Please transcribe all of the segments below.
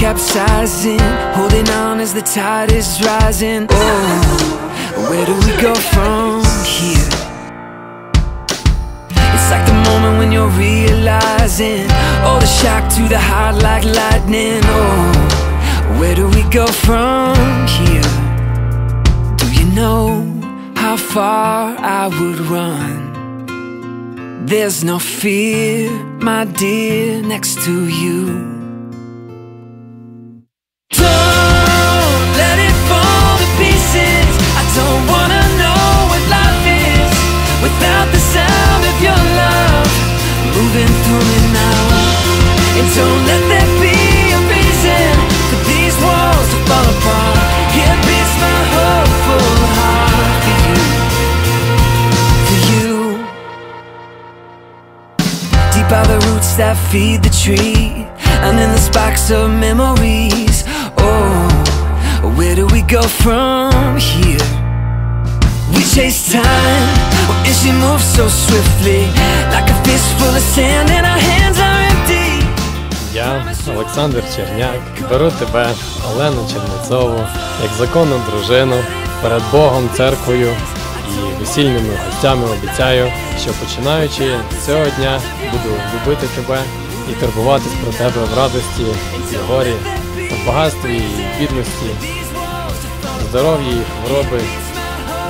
capsizing, holding on as the tide is rising. Oh, where do we go from here? It's like the moment when you're realizing all the shock to the heart like lightning. Oh, where do we go from here? Do you know how far I would run? There's no fear, my dear, next to you. Don't let there be a reason for these walls to fall apart. Here beats my hopeful heart for you. Deep are the roots that feed the tree, and in the sparks of memories. Oh, where do we go from here? We chase time, and she moves so swiftly, like a fistful of sand, in our hands. Я, Олександр Черняк, беру тебе, Олену Чернецову, як законну дружину перед Богом, церквою і весільними гостями обіцяю, що починаючи з цього дня буду любити тебе і турбуватись про тебе в радості і горі, в багатстві і бідності, здоров'ї і хвороби,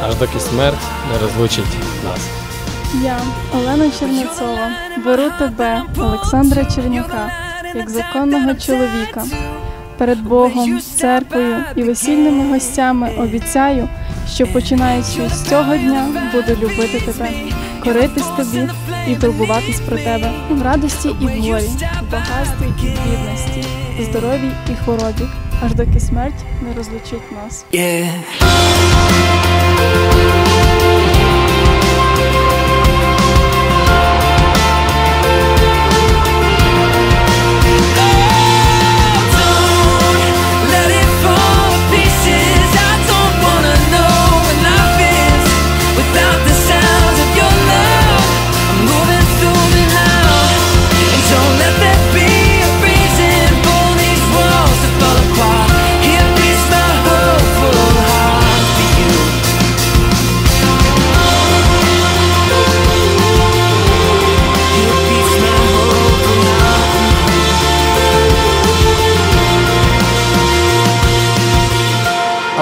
аж доки смерть не розлучить нас. Я, Олена Чернецова, беру тебе, Олександра Черняка, як законного чоловіка. Перед Богом, церквою і весільними гостями обіцяю, що починаючи з цього дня буду любити тебе, коритись тобі і турбуватись про тебе в радості і в горі, в багатстві і в бідності, в здоров'ї і хворобі, аж доки смерть не розлучить нас. Yeah.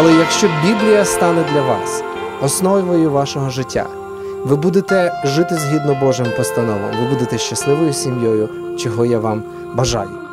Але якщо Біблія стане для вас основою вашого життя, ви будете жити згідно Божим постановам, ви будете щасливою сім'єю, чого я вам бажаю.